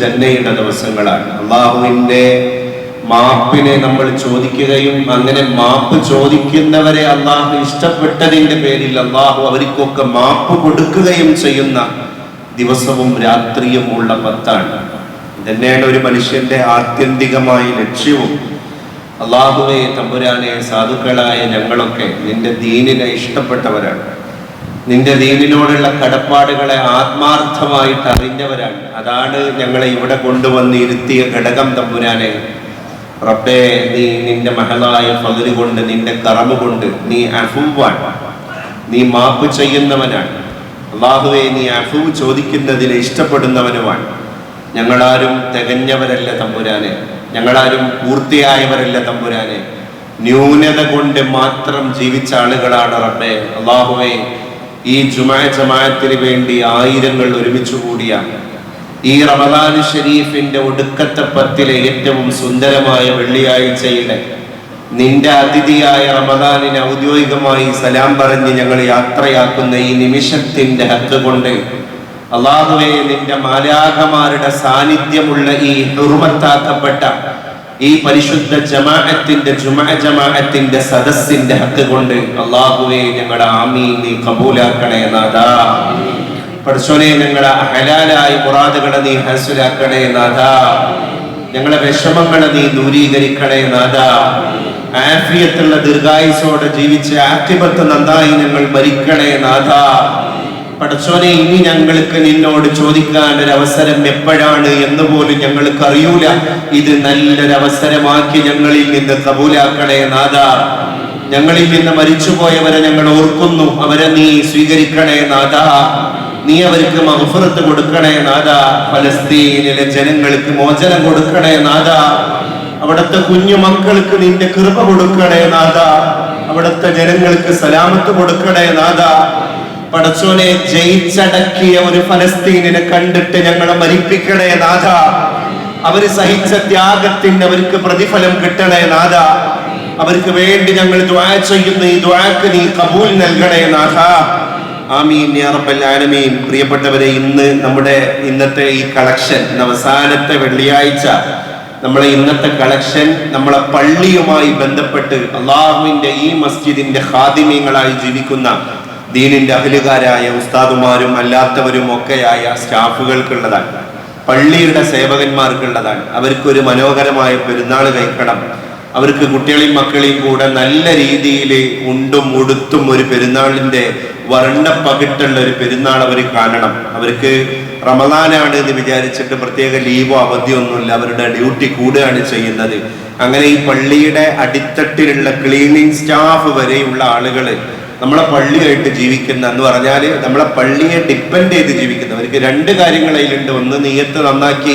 ജന്നയുടെ ദിവസങ്ങളാണ്. അള്ളാഹുവിന്റെ മാപ്പിനെ നമ്മൾ ചോദിക്കുകയും അങ്ങനെ മാപ്പ് ചോദിക്കുന്നവരെ അള്ളാഹു ഇഷ്ടപ്പെട്ടതിന്റെ പേരിൽ അള്ളാഹു അവർക്കൊക്കെ മാപ്പ് കൊടുക്കുകയും ചെയ്യുന്ന ദിവസവും രാത്രിയും ഉള്ള പത്താണ്. തന്നെയാണ് ഒരു മനുഷ്യന്റെ ആത്യന്തികമായ ലക്ഷ്യവും. അള്ളാഹുവെ തമ്പുരാനെ സാധുക്കളായ ഞങ്ങളൊക്കെ നിന്റെ ദീനിനെ ഇഷ്ടപ്പെട്ടവരാണ്. നിന്റെ ദീനിനോടുള്ള കടപ്പാടുകളെ ആത്മാർത്ഥമായിട്ട് അറിഞ്ഞവരാണ്. അതാണ് ഞങ്ങളെ ഇവിടെ കൊണ്ടുവന്ന് ഇരുത്തിയ ഘടകം തമ്പുരാനെ. റബ്ബേ നീ നിന്റെ മഹളായ പകൽ കൊണ്ട് നിന്റെ കറമ കൊണ്ട് നീ അഫുവാൻ. നീ മാപ്പ് ചെയ്യുന്നവനാണ്. അള്ളാഹുവെ നീ അഫു ചോദിക്കുന്നതിനെ ഇഷ്ടപ്പെടുന്നവനുമാണ്. ഞങ്ങളാരും തികഞ്ഞവരല്ല തമ്പുരാനെ. ഞങ്ങളാരും പൂർത്തിയായവരല്ല തമ്പുരാനെ. ന്യൂനത കൊണ്ട് മാത്രം ജീവിച്ച ആളുകളാണ് റബ്ബെ. അള്ളാഹുവെ ഈ ജുമാ ജമാഅത്തിന് വേണ്ടി ആയിരങ്ങൾ ഒരുമിച്ച് കൂടിയ ഈ റമദാൻ ഷരീഫിന്റെ ഒടുക്കത്തെ പത്തിലെ ഏറ്റവും സുന്ദരമായ വെള്ളിയാഴ്ചയിലെ നിന്റെ അതിഥിയായ റമദാനിന് ഔദ്യോഗികമായി സലാം പറഞ്ഞ് ഞങ്ങൾ യാത്രയാക്കുന്ന ഈ നിമിഷത്തിന്റെ ഹത്ത് കൊണ്ട് അള്ളാഹുവെ നിന്റെ മാലാഖമാരുടെ സാന്നിധ്യമുള്ള ഈ ഹുർമത്താക്കപ്പെട്ട ഈ പരിശുദ്ധ ജമാഅത്തിന്റെ ജുമാ ജമാഅത്തിന്റെ സദസ്സിന്റെ ഹക്ക് കൊണ്ട് അള്ളാഹുവെ ഞങ്ങളുടെ ആമീൻ നീ കബൂലാക്കണേ നാഥാ. പഠിച്ചോനെ ഞങ്ങളെ ഹലാലായി മുറാദുകളെ നീ ഹസുലാക്കണേ നാഥാ. ഞങ്ങളെ വിഷമങ്ങളെ നീ ദൂരീകരിക്കണേ നാഥാ. ആഫിയത്തുള്ള ദീർഘായുസോടെ ജീവിച്ച് ആക്തിപത്ത് നന്നായി ഞങ്ങൾ മരിക്കണേ നാഥാ. പടച്ചോനെ ഇനി ഞങ്ങൾക്ക് നിന്നോട് ചോദിക്കാൻ ഒരു അവസരം എപ്പോഴാണ് എന്ന് പോലും ഞങ്ങൾക്ക് അറിയൂല. ഇത് നല്ലൊരു അവസരമാക്കി ഞങ്ങളിൽ നിന്ന് കബൂലാക്കണേ നാഥ. ഞങ്ങളിൽ നിന്ന് മരിച്ചുപോയവരെ ഞങ്ങൾ ഓർക്കുന്നു. അവരെ നീ സ്വീകരിക്കണേ നാഥ. നീ അവർക്ക് മഹഫുറത്ത് കൊടുക്കണേ നാഥ. ഫലസ്തീനിലെ ജനങ്ങൾക്ക് മോചനം കൊടുക്കണേ നാഥ. അവിടുത്തെ കുഞ്ഞു മക്കൾക്ക് നിന്റെ കൃപ കൊടുക്കണേ നാഥ. അവിടുത്തെ ജനങ്ങൾക്ക് സലാമത്ത് കൊടുക്കണേ നാഥ. പടച്ചോനെ ജയിച്ചടക്കിയ ഒരു ഫലസ്തീനിനെ കണ്ടിട്ട് ഞങ്ങളെ മരിപ്പിക്കണേ നാഥ. അവർ സഹിച്ച ത്യാഗത്തിന് അവർക്ക് പ്രതിഫലം കിട്ടണേ നാഥ. അവർക്ക് വേണ്ടി ഞങ്ങൾ ദ്വാ ചെയ്യുന്ന. ഈ ദ്വാക്ക് നീ കബൂൽ നൽകണേ നാഥ. ആമീൻ ആലമീൻ. പ്രിയപ്പെട്ടവരെ ഇന്ന് നമ്മുടെ ഇന്നത്തെ ഈ കളക്ഷൻ അവസാനത്തെ വെള്ളിയാഴ്ച. നമ്മളെ ഇന്നത്തെ കളക്ഷൻ നമ്മളെ പള്ളിയുമായി ബന്ധപ്പെട്ട് അള്ളാഹുവിന്റെ ഈ മസ്ജിദിന്റെ ഹാദിമ്യങ്ങളായി ജീവിക്കുന്ന ദീനിന്റെ അഖിലുകാരായ ഉസ്താദുമാരും അല്ലാത്തവരും ഒക്കെയായ സ്റ്റാഫുകൾക്കുള്ളതാണ്. പള്ളിയുടെ സേവകന്മാർക്കുള്ളതാണ്. അവർക്കൊരു മനോഹരമായ പെരുന്നാൾ കഴിക്കണം. അവർക്ക് കുട്ടികളെയും മക്കളെയും കൂടെ നല്ല രീതിയിൽ ഉണ്ടും ഉടുത്തും ഒരു പെരുന്നാളിന്റെ വർണപ്പകിട്ടുള്ള ഒരു പെരുന്നാൾ അവർ കാണണം. അവർക്ക് റമദാനാണ് എന്ന് വിചാരിച്ചിട്ട് പ്രത്യേക ലീവോ അവധിയോ ഒന്നുമില്ല അവരുടെ ഡ്യൂട്ടി കൂടുകയാണ് ചെയ്യുന്നത്. അങ്ങനെ ഈ പള്ളിയുടെ അടിത്തട്ടിലുള്ള ക്ലീനിങ് സ്റ്റാഫ് വരെയുള്ള ആളുകൾ നമ്മളെ പള്ളിയായിട്ട് ജീവിക്കുന്ന എന്ന് പറഞ്ഞാൽ നമ്മളെ പള്ളിയെ ഡിപ്പെൻഡ് ചെയ്ത് ജീവിക്കുന്നവർക്ക് രണ്ട് കാര്യങ്ങൾ അതിലുണ്ട്. ഒന്ന് നീയത്ത് നന്നാക്കി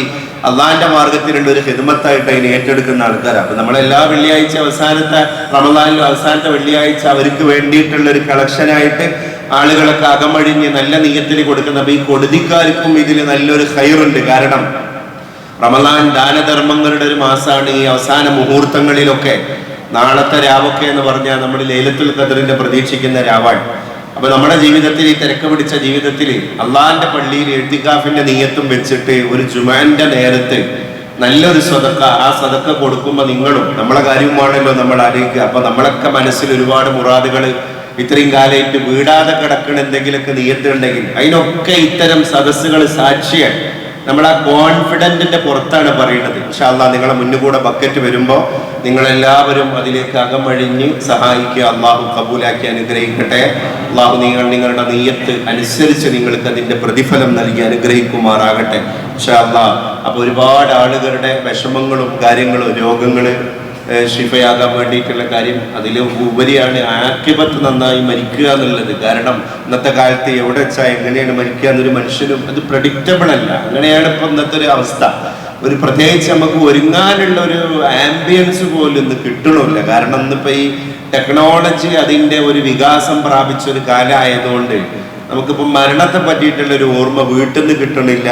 അള്ളാന്റെ മാർഗത്തിലുള്ള ഒരു ഹിദ്മത്തായിട്ട് അതിനെ ഏറ്റെടുക്കുന്ന ആൾക്കാരാണ് അപ്പൊ നമ്മളെല്ലാ വെള്ളിയാഴ്ച അവസാനത്തെ റമദാനിലും അവസാനത്തെ വെള്ളിയാഴ്ച അവർക്ക് വേണ്ടിയിട്ടുള്ള ഒരു കളക്ഷനായിട്ട് ആളുകളൊക്കെ അകമഴിഞ്ഞ് നല്ല നീയത്തിൽ കൊടുക്കുന്ന അപ്പൊ ഈ കൊടുതിക്കാർക്കും ഇതിൽ നല്ലൊരു ഹൈറുണ്ട് കാരണം റമദാൻ ദാനധർമ്മങ്ങളുടെ ഒരു മാസമാണ് ഈ അവസാന മുഹൂർത്തങ്ങളിലൊക്കെ. നാളത്തെ രാവൊക്കെ എന്ന് പറഞ്ഞാൽ നമ്മൾ ലൈലത്തുൽ ഖദറിന്റെ പ്രതീക്ഷിക്കുന്ന രാവാണ് അപ്പൊ നമ്മുടെ ജീവിതത്തിൽ ഈ തിരക്ക് പിടിച്ച ജീവിതത്തിൽ അള്ളാഹിന്റെ പള്ളിയിൽ എഴുതിക്കാഫിന്റെ നീയത്തും വെച്ചിട്ട് ഒരു ജുമാന്റെ നേരത്ത് നല്ലൊരു സ്വതക്ക ആ സ്വതക്ക കൊടുക്കുമ്പോൾ നിങ്ങളും നമ്മളെ കാര്യവുമാണല്ലോ നമ്മൾ ആലോചിക്കുക. അപ്പൊ നമ്മളൊക്കെ മനസ്സിൽ ഒരുപാട് മുറാദുകൾ ഇത്രയും കാലമായിട്ട് വീടാതെ കിടക്കണ എന്തെങ്കിലുമൊക്കെ നീയത്തുണ്ടെങ്കിൽ അതിനൊക്കെ ഇത്തരം സദസ്സുകൾ സാക്ഷിയാണ് നമ്മൾ ആ കോൺഫിഡന്റിന്റെ പുറത്താണ് പറയുന്നത്. ഇൻഷാല്ലാ നിങ്ങളെ മുന്നിൽ കൂടെ ബക്കറ്റ് വരുമ്പോൾ നിങ്ങളെല്ലാവരും അതിലേക്ക് അകമഴിഞ്ഞ് സഹായിക്കുക അള്ളാഹു കബൂലാക്കി അനുഗ്രഹിക്കട്ടെ. അള്ളാഹു നിങ്ങൾ നിങ്ങളുടെ നീയത്ത് അനുസരിച്ച് നിങ്ങൾക്ക് അതിന്റെ പ്രതിഫലം നൽകി അനുഗ്രഹിക്കുമാറാകട്ടെ. ഇൻഷാല്ലാ അപ്പോൾ ഒരുപാട് ആളുകളുടെ വിഷമങ്ങളും കാര്യങ്ങളും രോഗങ്ങൾ ശിഫയാകാൻ വേണ്ടിയിട്ടുള്ള കാര്യം അതിൽ ഉപരിയാണ് ആക്യപത്ത് നന്നായി മരിക്കുക എന്നുള്ളത്. കാരണം ഇന്നത്തെ കാലത്ത് എവിടെ വെച്ചാൽ എങ്ങനെയാണ് മരിക്കുക എന്നൊരു മനുഷ്യനും അത് പ്രഡിക്റ്റബിൾ അല്ല. അങ്ങനെയാണ് ഇപ്പം ഇന്നത്തെ ഒരു അവസ്ഥ. ഒരു പ്രത്യേകിച്ച് നമുക്ക് ഒരുങ്ങാനുള്ള ഒരു ആംബിയൻസ് പോലും ഇന്ന് കിട്ടണമില്ല കാരണം ഇന്നിപ്പോ ഈ ടെക്നോളജി അതിന്റെ ഒരു വികാസം പ്രാപിച്ച ഒരു കാലമായതുകൊണ്ട് നമുക്കിപ്പോൾ മരണത്തെ പറ്റിയിട്ടുള്ള ഒരു ഓർമ്മ വീട്ടിൽ നിന്ന് കിട്ടണില്ല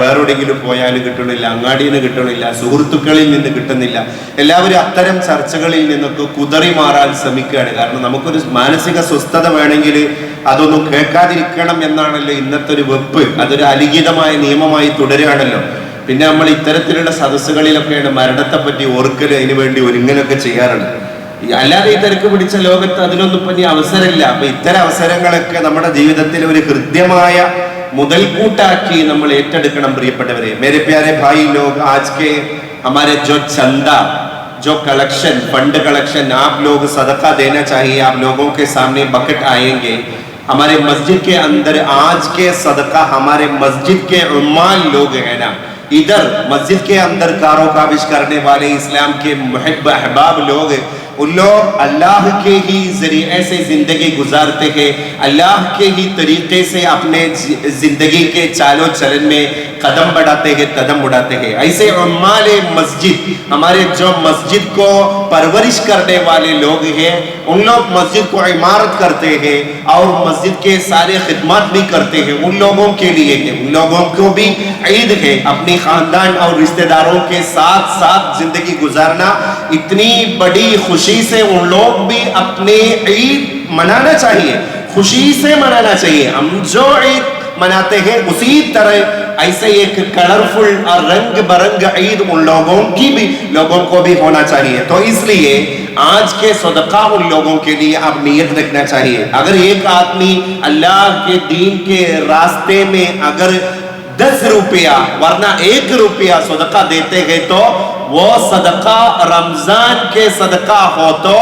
വേറെവിടെയെങ്കിലും പോയാലും കിട്ടണില്ല അങ്ങാടിയിൽ നിന്ന് കിട്ടണില്ല സുഹൃത്തുക്കളിൽ നിന്ന് കിട്ടുന്നില്ല. എല്ലാവരും അത്തരം ചർച്ചകളിൽ നിന്നൊക്കെ കുതറി മാറാൻ ശ്രമിക്കുകയാണ്. കാരണം നമുക്കൊരു മാനസിക സ്വസ്ഥത വേണമെങ്കിൽ അതൊന്നും കേൾക്കാതിരിക്കണം എന്നാണല്ലോ ഇന്നത്തെ ഒരു വെപ്പ്. അതൊരു അലിഖിതമായ നിയമമായി തുടരുകയാണല്ലോ. പിന്നെ നമ്മൾ ഇത്തരത്തിലുള്ള സദസ്സുകളിലൊക്കെയാണ് മരണത്തെ പറ്റി ഓർക്കൽ അതിനുവേണ്ടി ഒരുങ്ങലൊക്കെ ചെയ്യാറുണ്ട്. അല്ലാതെ ഈ തിരക്ക് പിടിച്ച ലോകത്ത് അതിനൊന്നും ഇപ്പം ഇനി അവസരമില്ല അപ്പൊ ഇത്തരം അവസരങ്ങളൊക്കെ നമ്മുടെ ജീവിതത്തിൽ ഒരു ഹൃദ്യമായ മുതൽക്കൂട്ടാക്കി നമ്മൾ ഏറ്റെടുക്കണം പ്രിയപ്പെട്ടവരെ മേരെ പ്യാരെ ഭായി ലോക ആജ് കെ हमारे जो चंदा जो कलेक्शन फंड कलेक्शन आप लोग सदका देना चाहिए आप लोगों के सामने बकेट आएंगे हमारे मस्जिद के अंदर आज के सदका हमारे मस्जिद के उम्मान लोग हैं ना इधर मस्जिद के अंदर कारों काबिश करने वाले इस्लाम के महब अहबाब लोग ان لوگ اللہ کے ہی ذریعے سے زندگی گزارتے ہیں، اللہ کے ہی طریقے سے اپنے زندگی کے چالوں چلن میں قدم بڑھاتے ہیں، قدم اڑاتے ہیں۔ ایسے عمال مسجد، ہمارے جو مسجد کو پرورش کرنے والے لوگ ہیں ان لوگ مسجد کو عمارت کرتے ہیں اور مسجد کے سارے خدمات بھی کرتے ہیں۔ ان لوگوں کے لیے ہیں، ان لوگوں کو بھی عید ہے۔ اپنی خاندان اور رشتہ داروں کے ساتھ ساتھ زندگی گزارنا اتنی بڑی خوشی خوشی سے وہ لوگ بھی اپنے عید منانا چاہیے، خوشی سے منانا چاہیے۔ ہم جو عید مناتے ہیں، اسی طرح ایسے ایک کلرفل اور رنگ برنگ عید ان لوگوں کی بھی، لوگوں کو بھی ہونا چاہیے۔ تو اس لیے آج کے صدقہ ان لوگوں کے لیے اہمیت رکھنا چاہیے۔ اگر ایک آدمی اللہ کے دین کے راستے میں اگر دس روپیہ ورنہ ایک روپیہ صدقہ دیتے گئے تو وہ صدقہ رمضان کے صدقہ ہو تو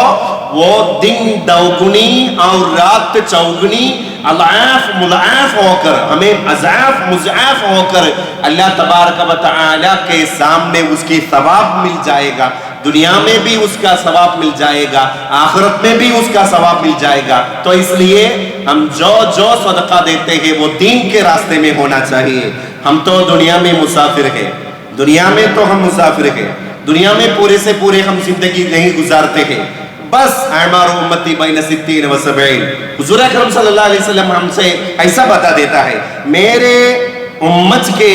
وہ دن دوگنی اور رات چوگنی العاف ملعاف ہو کر، ہمیں اضعاف مزعاف ہو کر اللہ تبارک و تعالیٰ کے سامنے اس کی ثواب مل جائے گا۔ دنیا میں بھی اس کا ثواب مل جائے گا، آخرت میں بھی اس کا ثواب مل جائے گا۔ تو اس لیے ہم جو جو صدقہ دیتے ہیں، وہ دین کے راستے میں ہونا چاہیے۔ ہم تو دنیا میں مسافر ہیں۔ دنیا میں تو ہم مسافر ہیں۔ دنیا میں پورے سے پورے ہم زندگی نہیں گزارتے ہیں۔ بس، اعمار امتی بین ستین و سبعین۔ حضور اکرم صلی اللہ علیہ وسلم ہم سے ایسا بتا دیتا ہے، میرے امت کے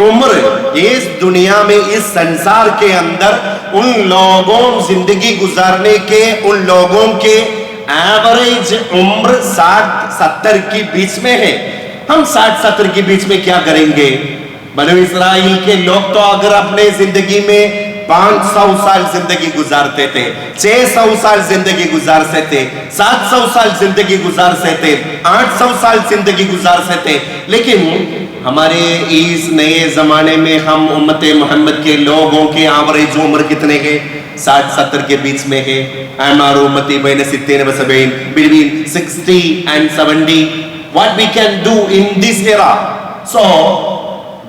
عمر اس دنیا میں، اس سنسار کے اندر ان لوگوں زندگی گزارنے کے، ان لوگوں کے ایوریج عمر ساٹھ ستر کی بیچ میں ہے۔ ہم ساٹھ ستر کی بیچ میں کیا کریں گے؟ بنو اسرائیل کے لوگ تو اگر اپنے زندگی میں پانچ سو سال زندگی گزارتے تھے، چھ سو سال زندگی گزارتے تھے، سات سو سال زندگی گزارتے تھے، آٹھ سو سال زندگی گزارتے تھے، لیکن ہمارے اس نئے زمانے میں ہم امت محمد کے لوگوں کے آوریج عمر کتنے ہیں؟ ساٹھ ستر کے بیچ میں ہے امار امتی بین ستین و سبین between سکسٹی اینڈ 70 what we can do in this era? So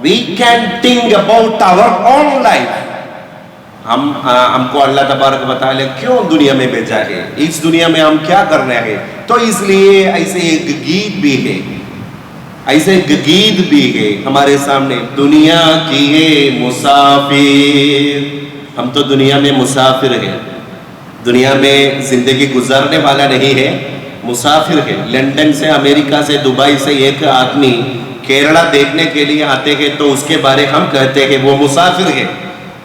we can think about our own life. ہم ہم کو اللہ تبارک بتا تعالی کیوں دنیا میں بھیجا ہے؟ اس دنیا میں ہم کیا کرنا ہے تو اس لیے ایسے ایک گیت بھی ہے۔ ایسے گگید بھی گئے ہمارے سامنے، دنیا کی مسافر۔ ہم تو دنیا میں مسافر ہیں۔ دنیا میں زندگی گزارنے والا نہیں ہے، مسافر ہے۔ لنڈن سے، امریکہ سے، دبئی سے ایک آدمی کیرلا دیکھنے کے لیے آتے ہیں تو اس کے بارے ہم کہتے ہیں وہ مسافر ہے۔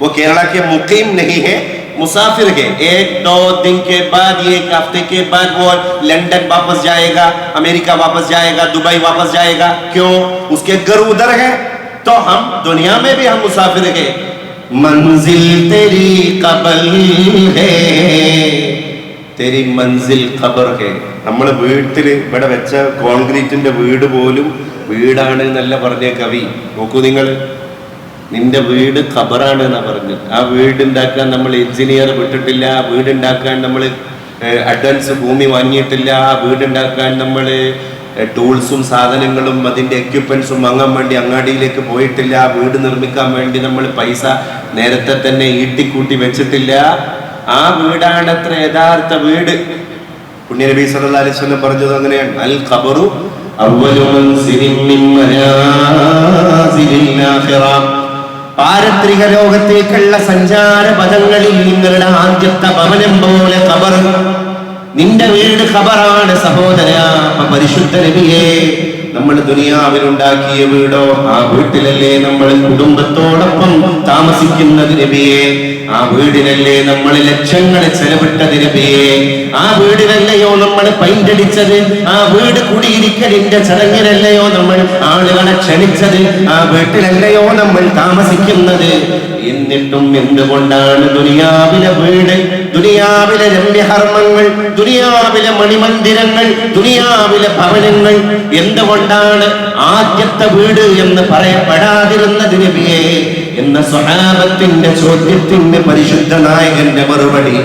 وہ کیرلا کے مقیم نہیں ہے मुसाफिर है एक दो दिन के बाद एक हफ्ते के बाद वो लंदन वापस जाएगा अमेरिका वापस जाएगा दुबई वापस जाएगा क्यों उसके घर उधर है तो हम दुनिया में भी हम मुसाफिर है मंजिल तेरी कबल है തെരി മൻസിൽ ഖബർ ഹേ നമ്മൾ വീട്ടിൽ ഇവിടെ വെച്ച കോൺക്രീറ്റിന്റെ വീട് പോലും വീടാണ് എന്നല്ല പറഞ്ഞ കവി നോക്കൂ നിങ്ങൾ നിന്റെ വീട് ഖബറാണ് എന്നാ പറഞ്ഞത്. ആ വീട് ഉണ്ടാക്കാൻ നമ്മൾ എഞ്ചിനീയർ വിട്ടിട്ടില്ല ആ വീട് ഉണ്ടാക്കാൻ നമ്മൾ അഡ്വാൻസ് ഭൂമി വാങ്ങിയിട്ടില്ല ആ വീട് ഉണ്ടാക്കാൻ നമ്മൾ ടൂൾസും സാധനങ്ങളും അതിന്റെ എക്യുപ്മെൻസും വാങ്ങാൻ വേണ്ടി അങ്ങാടിയിലേക്ക് പോയിട്ടില്ല ആ വീട് നിർമ്മിക്കാൻ വേണ്ടി നമ്മൾ പൈസ നേരത്തെ തന്നെ ഈട്ടിക്കൂട്ടി വെച്ചിട്ടില്ല. ആ വീടാണ് അത്ര യഥാർത്ഥ വീട്. പുണ്യനബി സല്ലല്ലാഹു അലൈഹി വസല്ലം പറഞ്ഞത് അങ്ങനെയാണ്. അൽ ഖബറു അവ്വലു മൻസിലിൻ മിൻ ആഖിറ. പാരത്രിക ലോകത്തേക്കുള്ള സഞ്ചാര പദങ്ങളിൽ നിങ്ങളുടെ ആദ്യത്തെ ഭവനം പോലെ ഖബർ. നിന്റെ വീട് ഖബറാണ് സഹോദര പരിശുദ്ധ നബിയെ. നമ്മൾ ദുനിയാവിലുണ്ടാക്കിയ വീടോ ആ വീട്ടിലല്ലേ നമ്മൾ കുടുംബത്തോടൊപ്പം താമസിക്കുന്നത് നബിയെ. ആ വീടിനല്ലേ നമ്മൾ ലക്ഷങ്ങൾ ചെലവിട്ടതിന് പേ ആ വീടിനല്ലയോ നമ്മൾ പൈന്റടിച്ചത് ആ വീട് കുടിയിരിക്കലിന്റെ ചടങ്ങിനല്ലയോ നമ്മൾ ആളുകളെ ക്ഷണിച്ചത്? ആ വീട്ടിലല്ലയോ നമ്മൾ താമസിക്കുന്നത്? എന്നിട്ടും എന്തുകൊണ്ടാണ് ദുനിയാവിലെ വീട് ദുനിയാവിലെ രമ്യഹർമ്മങ്ങൾ ദുനിയാവിലെ മണിമന്ദിരങ്ങൾ ദുനിയാവിലെ ഭവനങ്ങൾ എന്തുകൊണ്ടാണ് ആദ്യത്തെ വീട് എന്ന് പറയപ്പെടാതിരുന്നതിന് എന്ന സ്വഹാബത്തിന്റെ ചോദ്യത്തിന്റെ പരിശുദ്ധ നായകന്റെ മറുപടി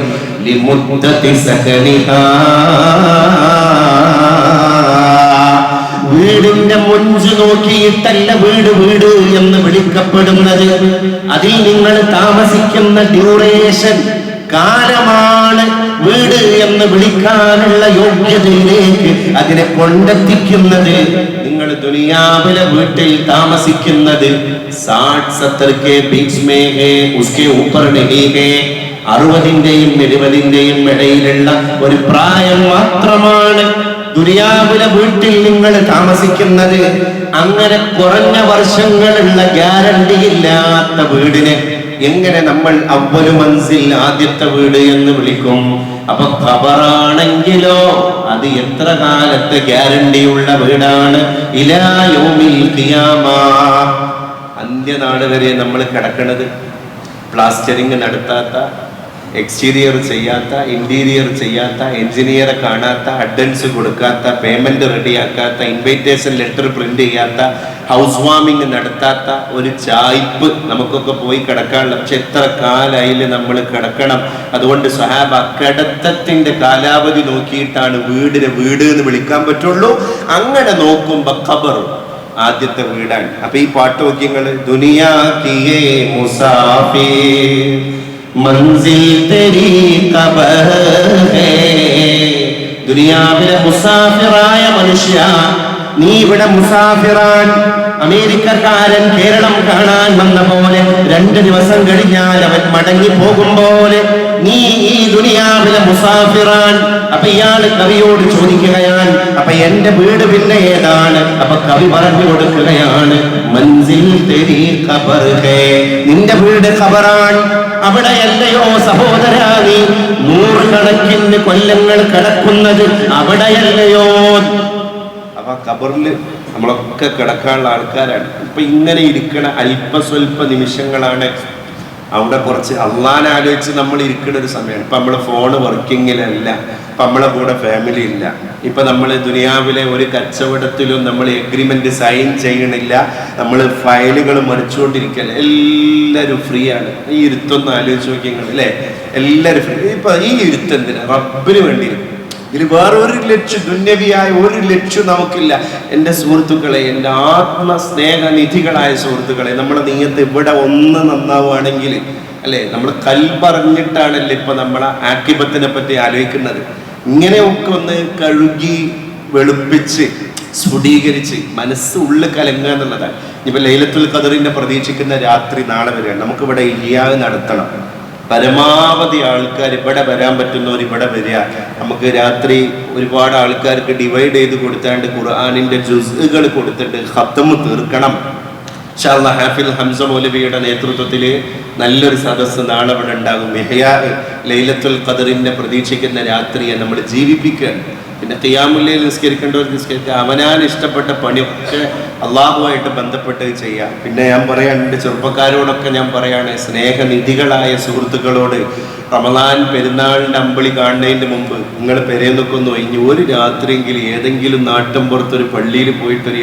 വീടിന്റെ മുഞ്ച് നോക്കിയിട്ടല്ല വീട് വീട് എന്ന് വിളിക്കപ്പെടുന്നത്. അതിൽ നിങ്ങൾ താമസിക്കുന്ന ഡ്യൂറേഷൻ കാലമാണ് വീട് എന്ന് വിളിക്കാനുള്ള യോഗ്യതയിലേക്ക് അതിനെ കൊണ്ടെത്തിക്കുന്നത് നിങ്ങൾ ദുനിയാവിലെ വീട്ടിൽ താമസിക്കുന്നത്. അറുപതിന്റെയും എഴുപതിന്റെയും ഇടയിലുള്ള ഒരു പ്രായം മാത്രമാണ് ദുരിയാവിലെ വീട്ടിൽ നിങ്ങൾ താമസിക്കുന്നത്. അങ്ങനെ കുറഞ്ഞ വർഷങ്ങളുള്ള ഗ്യാരണ്ടി ഇല്ലാത്ത വീടിനെ എങ്ങനെ നമ്മൾ അവൽ മനസ്സിൽ ആദ്യത്തെ വീട് എന്ന് വിളിക്കും? അപ്പൊ ഖബറാണെങ്കിലോ അത് എത്ര കാലത്തെ ഗ്യാരണ്ടിയുള്ള വീടാണ്? ഇലായോമിൽ അന്ത്യനാട് വരെ നമ്മൾ കിടക്കണത്. പ്ലാസ്റ്ററിങ് നടത്താത്ത എക്സ്റ്റീരിയർ ചെയ്യാത്ത ഇന്റീരിയർ ചെയ്യാത്ത എഞ്ചിനീയറെ കാണാത്ത അഡ്വൻസ് കൊടുക്കാത്ത പേയ്മെന്റ് റെഡിയാക്കാത്ത ഇൻവൈറ്റേഷൻ ലെറ്റർ പ്രിന്റ് ചെയ്യാത്ത ഹൗസ് വാമിംഗ് നടത്താത്ത ഒരു ചായ്പ് നമുക്കൊക്കെ പോയി കിടക്കാനുള്ള പക്ഷെ എത്ര കാലായിൽ നമ്മൾ കിടക്കണം. അതുകൊണ്ട് സഹാബ കിടത്തത്തിന്റെ കാലാവധി നോക്കിയിട്ടാണ് വീടിനെ വീട് എന്ന് വിളിക്കാൻ പറ്റുള്ളൂ. അങ്ങനെ നോക്കുമ്പോ ഖബർ ആദ്യത്തെ വീടാണ്. അപ്പൊ ഈ പാട്ട് നോക്കിയങ്ങൾ ദുനിയാ കിയേ മുസാഫിർ. മൻസിൽ തെരി ഖബർ ഹേ. ദുനിയാവിലെ മുസാഫിറായ മനുഷ്യ നീ ഇവിടെ മുസാഫിറാൻ. അമേരിക്കക്കാരൻ കേരളം കാണാൻ വന്ന പോലെ രണ്ട് ദിവസം കഴിഞ്ഞാൽ അവൻ മടങ്ങി പോകും പോലെ. നീ ഈ ദുനിയാവിലെ മുസാഫിറാൻ. അപ്പൊ ഇയാൾ കവിയോട് ചോദിക്കുകയാണ് അപ്പൊ എന്റെ വീട് പിന്നെ ഏതാണ്? അപ്പൊ കവി പറഞ്ഞു കൊടുക്കുകയാണ് മൻസിൽ തെരി ഖബർ നിന്റെ വീട് ഖബറാൻ അവിടെയല്ലയോ സഹോദരാ നീ നൂറുകണക്കിന് കൊല്ലങ്ങൾ കിടക്കുന്നത് അവിടെയല്ലയോ? അപ്പൊ ഖബറിൽ നമ്മളൊക്കെ കിടക്കാനുള്ള ആൾക്കാരാണ്. ഇപ്പൊ ഇങ്ങനെ ഇരിക്കണ അല്പസ്വല്പ നിമിഷങ്ങളാണ് അവിടെ കുറച്ച് അള്ളാൻ ആലോചിച്ച് നമ്മൾ ഇരിക്കുന്ന ഒരു സമയമാണ്. ഇപ്പം നമ്മൾ ഫോൺ വർക്കിങ്ങിലല്ല ഇപ്പം നമ്മളെ കൂടെ ഫാമിലി ഇല്ല. ഇപ്പം നമ്മൾ ദുനിയാവിലെ ഒരു കച്ചവടത്തിലും നമ്മൾ എഗ്രിമെന്റ് സൈൻ ചെയ്യണില്ല. നമ്മൾ ഫയലുകൾ മറിച്ചുകൊണ്ടിരിക്കല്ല എല്ലാവരും ഫ്രീ ആണ്. ഈ ഇരുത്തൊന്ന് ആലോചിച്ച് നോക്കിയെങ്കിൽ അല്ലേ? എല്ലാവരും ഫ്രീ ഇപ്പം ഈ ഇരുത്തെന്തിനാണ് റബ്ബിന് വേണ്ടി ഇതിൽ വേറൊരു ലക്ഷ്യം ദുന്യവിയായ ഒരു ലക്ഷ്യം നമുക്കില്ല. എന്റെ സുഹൃത്തുക്കളെ എന്റെ ആത്മ സ്നേഹനിധികളായ സുഹൃത്തുക്കളെ നമ്മുടെ നീയത്ത് ഇവിടെ ഒന്ന് നന്നാവുകയാണെങ്കിൽ അല്ലേ? നമ്മൾ കൽപറഞ്ഞിട്ടാണല്ലേ ഇപ്പൊ നമ്മളെ ആക്കിപത്തിനെ പറ്റി ആലോചിക്കുന്നത്. ഇങ്ങനെയൊക്കെ ഒന്ന് കഴുകി വെളുപ്പിച്ച് സ്ഫുടീകരിച്ച് മനസ്സ് ഉള്ളിൽ കലങ്ങുക എന്നുള്ളതാണ്. ഇപ്പൊ ലൈലത്തുൽ ഖദറിന്റെ പ്രതീക്ഷിക്കുന്ന രാത്രി നാളെ വരെയാണ് നമുക്കിവിടെ ഇല്ലാതെ നടത്തണം. പരമാവധി ആൾക്കാർ ഇവിടെ വരാൻ പറ്റുന്നവർ ഇവിടെ വരിക. നമുക്ക് രാത്രി ഒരുപാട് ആൾക്കാർക്ക് ഡിവൈഡ് ചെയ്ത് കൊടുത്താണ്ട് ഖുർആാനിന്റെ ജുസുകൾ കൊടുത്തിട്ട് ഹത്തമ് തീർക്കണം. അല്ലാ ഹാഫിൽ ഹംസ മൗലവിയുടെ നേതൃത്വത്തിൽ നല്ലൊരു സദസ്സ് നാളെ ഇവിടെ ഉണ്ടാകും. മെഹയാ ലൈലത്തുൽ ഖദറിന്റെ പ്രതീക്ഷിക്കുന്ന രാത്രിയെ നമ്മൾ ജീവിപ്പിക്കുകയാണ്. പിന്നെ തെയ്യാമുല്ലയിൽ നിസ്കരിക്കേണ്ടവർ നിസ്കരിക്കുക. അവനാൽ ഇഷ്ടപ്പെട്ട പണിയൊക്കെ അള്ളാഹുമായിട്ട് ബന്ധപ്പെട്ട് ചെയ്യാം. പിന്നെ ഞാൻ പറയാൻ ചെറുപ്പക്കാരോടൊക്കെ ഞാൻ പറയാണ് സ്നേഹനിധികളായ സുഹൃത്തുക്കളോട് റമദാൻ പെരുന്നാളിന്റെ അമ്പിളി കാണുന്നതിന്റെ മുമ്പ് നിങ്ങൾ പെരേന്നൊക്കെ ഒന്ന് ഒഴിഞ്ഞ് ഒരു രാത്രിയെങ്കിലും ഏതെങ്കിലും നാട്ടിൻ പുറത്തൊരു പള്ളിയിൽ പോയിട്ട് ഒരു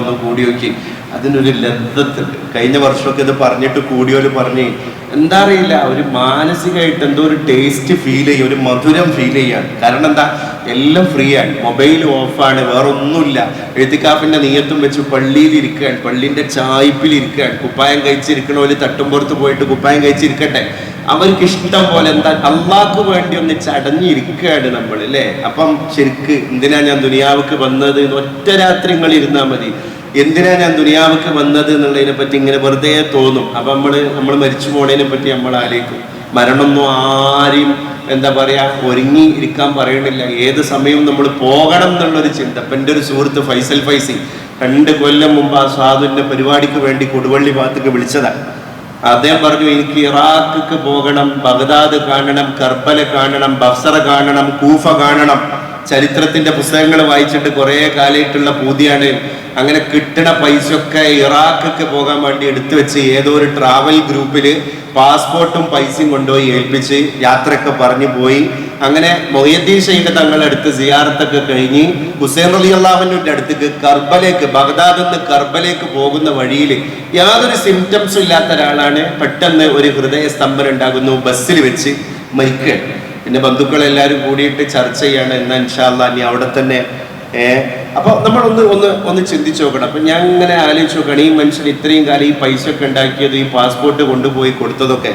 ഒന്ന് കൂടി നോക്കി. അതിനൊരു ലബ്ധത്തുണ്ട് കഴിഞ്ഞ വർഷമൊക്കെ ഇത് പറഞ്ഞിട്ട് കൂടിയോൽ പറഞ്ഞ് എന്താ അറിയില്ല ഒരു മാനസികമായിട്ട് എന്തോ ഒരു ടേസ്റ്റ് ഫീൽ ചെയ്യും ഒരു മധുരം ഫീൽ ചെയ്യാണ്. കാരണം എന്താ? എല്ലാം ഫ്രീ ആണ്. മൊബൈൽ ഓഫാണ് വേറെ ഒന്നുമില്ല എഴുത്തിക്കാപ്പിന്റെ നീയത്തും വെച്ച് പള്ളിയിൽ ഇരിക്കുകയാണ്. പള്ളിന്റെ ചായ്പിൽ ഇരിക്കുകയാണ്. കുപ്പായം കഴിച്ചിരിക്കണ പോലെ തട്ടുംപുറത്ത് പോയിട്ട് കുപ്പായം കഴിച്ചിരിക്കട്ടെ? അവർക്ക് ഇഷ്ടം പോലെ എന്താ അള്ളാഹ്ക്ക് വേണ്ടി ഒന്ന് ചടഞ്ഞിരിക്കുകയാണ് നമ്മൾ അല്ലേ അപ്പം ശരിക്ക് എന്തിനാ ഞാൻ ദുനിയാവുക്ക് വന്നത് ഒറ്റ രാത്രി നിങ്ങൾ ഇരുന്നാൽ മതി. എന്തിനാ ഞാൻ ദുനിയാവുക്ക് വന്നത് എന്നുള്ളതിനെ പറ്റി ഇങ്ങനെ വെറുതെ തോന്നും. അപ്പൊ നമ്മൾ നമ്മൾ മരിച്ചു പോണതിനെ പറ്റി നമ്മൾ ആലോചിക്കും. മരണമൊന്നും ആരെയും എന്താ പറയാ ഒരുങ്ങി ഇരിക്കാൻ പറയണില്ല. ഏത് സമയവും നമ്മൾ പോകണം എന്നുള്ളൊരു ചിന്ത. അപ്പൊ എന്റെ ഒരു സുഹൃത്ത് ഫൈസൽ ഫൈസി രണ്ട് കൊല്ലം മുമ്പ് ആ സാധുവിന്റെ പരിപാടിക്ക് വേണ്ടി കൊടുവള്ളി ഭാഗത്തേക്ക് വിളിച്ചതാണ്. അദ്ദേഹം പറഞ്ഞു എനിക്ക് ഇറാഖിക്ക് പോകണം ബഗ്ദാദ് കാണണം കർബല കാണണം ബഫ്സറ കാണണം കൂഫ കാണണം. ചരിത്രത്തിന്റെ പുസ്തകങ്ങൾ വായിച്ചിട്ട് കുറേ കാലമായിട്ടുള്ള പൂതിയാണ്. അങ്ങനെ കിട്ടണ പൈസയൊക്കെ ഇറാഖിക്ക് പോകാൻ വേണ്ടി എടുത്തു വെച്ച് ഏതോ ഒരു ട്രാവൽ ഗ്രൂപ്പിൽ പാസ്പോർട്ടും പൈസയും കൊണ്ടുപോയി ഏൽപ്പിച്ച് യാത്രയൊക്കെ പറഞ്ഞു പോയി. അങ്ങനെ മൊഹിയദ്ദീൻ ഷെയ്ഖ് തങ്ങളുടെ അടുത്ത് സിയാറത്തൊക്കെ കഴിഞ്ഞ് ഹുസൈൻ അലി അള്ളാഹുവിന്റെ അടുത്തേക്ക് കർബലേക്ക് ബഗ്ദാദിൽ നിന്ന് കർബലേക്ക് പോകുന്ന വഴിയിൽ യാതൊരു സിംറ്റംസും ഇല്ലാത്ത ഒരാളാണ് പെട്ടെന്ന് ഒരു ഹൃദയ സ്തംഭനം ഉണ്ടാകുന്നു. ബസ്സിൽ വെച്ച് മരിക്കുക പിന്നെ ബന്ധുക്കളെല്ലാവരും കൂടിയിട്ട് ചർച്ച ചെയ്യാണ്. എന്നാൽ ഇൻഷാല്ല നീ അവിടെ തന്നെ ഏഹ് അപ്പൊ നമ്മൾ ഒന്ന് ഒന്ന് ഒന്ന് ചിന്തിച്ചു നോക്കണം. അപ്പൊ ഞാൻ ഇങ്ങനെ ആലോചിച്ച് നോക്കണം ഈ മനുഷ്യൻ ഇത്രയും കാലം ഈ പൈസ ഒക്കെ ഉണ്ടാക്കിയത് ഈ പാസ്പോർട്ട് കൊണ്ടുപോയി കൊടുത്തതൊക്കെ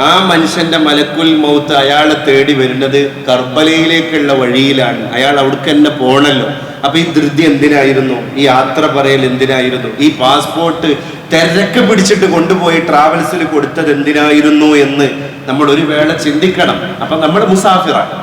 ആ മനുഷ്യന്റെ മലക്കുൽ മൗത്ത് അയാളെ തേടി വരുന്നത് കർബലയിലേക്കുള്ള വഴിയിലാണ്. അയാൾ അവിടേക്ക് തന്നെ പോണല്ലോ. അപ്പൊ ഈ ധൃതി എന്തിനായിരുന്നു? ഈ യാത്ര പറയൽ എന്തിനായിരുന്നു? ഈ പാസ്പോർട്ട് തിരക്ക് പിടിച്ചിട്ട് കൊണ്ടുപോയി ട്രാവൽസിൽ കൊടുത്തത് എന്തിനായിരുന്നു എന്ന് നമ്മൾ ഒരു വേള ചിന്തിക്കണം. അപ്പൊ നമ്മൾ മുസാഫിറാണ്.